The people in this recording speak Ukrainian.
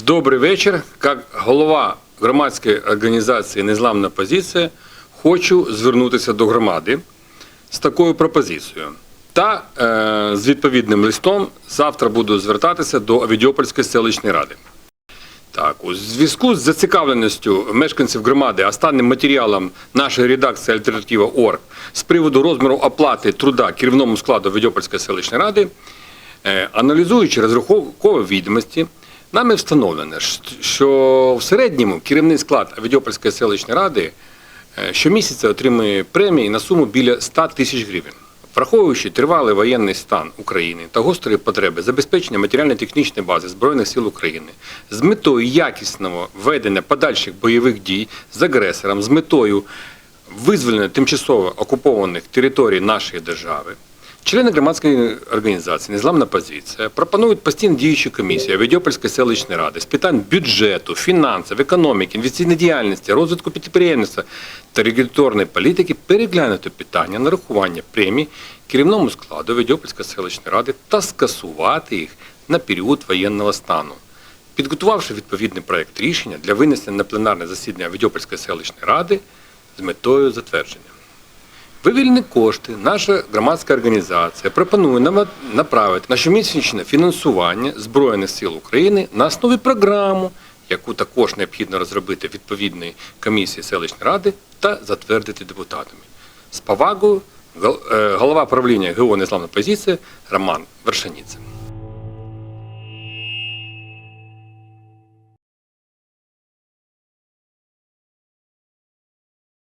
Добрий вечір. Як голова громадської організації Незламна позиція хочу звернутися до громади з такою пропозицією. Та е, з відповідним листом завтра буду звертатися до Авідіопольської селищної ради. Так, у зв'язку з зацікавленістю мешканців громади останнім матеріалом нашої редакції Альтернатива Орг з приводу розміру оплати труда керівному складу Відьопольської селищної ради, е, аналізуючи розрахункові відомості, нами встановлено, що в середньому керівний склад Відьопольської селищної ради е, щомісяця отримує премії на суму біля 100 тисяч гривень. Враховуючи тривалий воєнний стан України та гострі потреби забезпечення матеріально-технічної бази Збройних сил України з метою якісного ведення подальших бойових дій з агресором, з метою визволення тимчасово окупованих територій нашої держави, члени громадської організації Незламна позиція пропонують постійно діючу комісію Відьопольської селищної ради з питань бюджету, фінансів, економіки, інвестиційної діяльності, розвитку підприємництва та регуляторної політики переглянути питання нарахування премій керівному складу Відьопольської селищної ради та скасувати їх на період воєнного стану. Підготувавши відповідний проект рішення для винесення на пленарне засідання Відьопольської селищної ради з метою затвердження. Вивільні кошти наша громадська організація пропонує нам направити на щомісячне фінансування Збройних сил України на основі програму, яку також необхідно розробити відповідної комісії селищної ради та затвердити депутатами. З повагою е, голова правління ГО «Незламна позиція Роман Вершаніця.